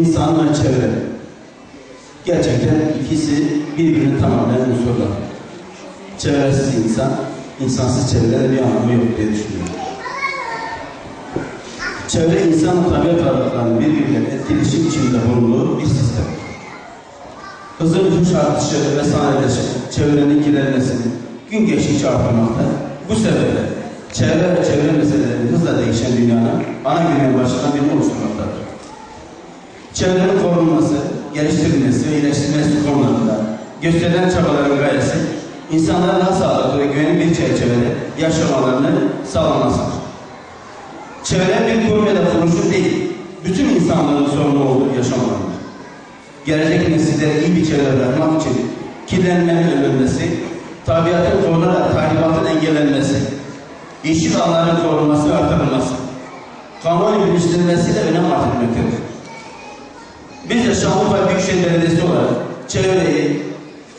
insan çevre. Gerçekten ikisi birbirini tamamlayan unsurlar. Çevresiz insan, insansız çevrenin bir anlamı yok diye düşünüyorum. Çevre insan tabiat varlıklarının birbiriyle etkileşim içinde bulunduğu bir sistem. Hızlı nüfus artışı ve sanayileşme çevrenin kirlenmesini gün geçtikçe artırmakta. Bu sebeple çevre ve çevre meseleleri hızla değişen dünyanın ana gündem başlayan birini oluşturmaktadır. Çevrenin korunması, geliştirilmesi ve iyileştirilmesi konularında gösterilen çabaların gayesi insanların daha sağlıklı ve güvenli bir çerçevede yaşamalarını sağlamasıdır. Çevre bir kurum ya da kuruluşun değil, bütün insanların sorumlu olduğu yaşam alanıdır. Gelecek nesillere iyi bir çevre bırakmak için kirlenmenin önlenmesi, tabiatın korunarak tahribatın engellenmesi, yeşil alanların korunması ve artırılması, kamuoyu bilinçlenmesiyle önem arz etmektedir. Biz de Şanlıurfa Büyükşehir Belediyesi olarak çevreyi,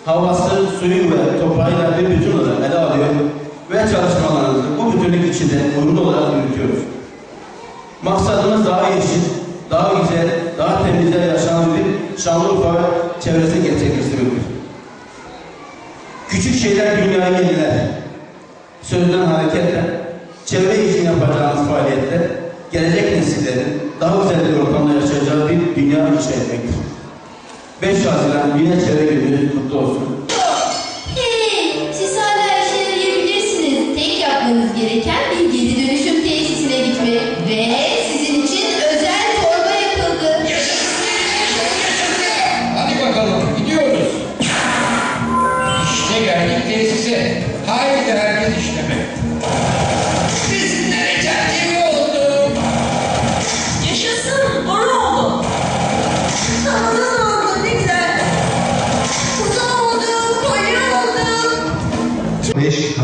havası, suyu ve toprağıyla bir bütün olarak ele alıyor ve çalışmalarımızı bu bütünlük içinde uyumlu olarak yürütüyoruz. Maksadımız daha yeşil, daha güzel, daha temiz yaşanabilir Şanlıurfa ve çevresini gerçekleştirmektir. Küçük şeyler dünyayı yeniler. Sözden hareketle, çevre için yapacağımız faaliyette gelecek nesillerin daha güzel bir ortamda yaşayacağı bir dünya inşa etmektir. 5 Haziran Dünya Çevre Günü kutlu olsun. Hey, siz hala işe yarayabilirsiniz. Tek yapmanız gereken bir geri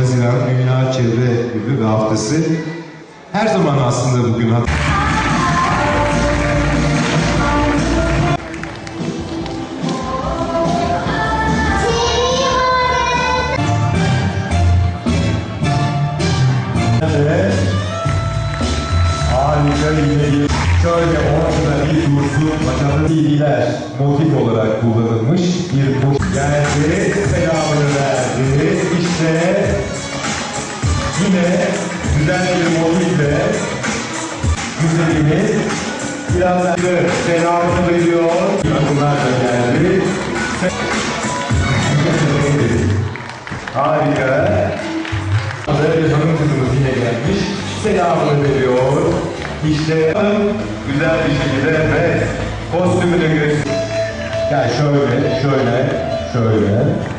Haziran Dünya Çevre Günü ve Haftası. Her zaman aslında bugün harika bir şöyle ortada bir dursun. Bakalım bilgiler motif olarak kullanılmış bir poş geldi selamını verdi. İşte yine güzel bir motifle güzelimiz biraz da selamını veriyor bunlar da geldi harika Böyle hanım kızımız yine gelmiş. Selamını veriyor. İşte güzel bir şekilde ve kostümünü gösteriyor. Yani şöyle, şöyle, şöyle.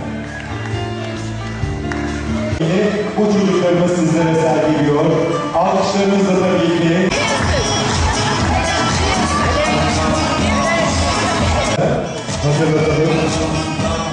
Bu çocuklarımız sizlere sergiliyor. Alkışlarınızla tabii ki. Hazırlatalım.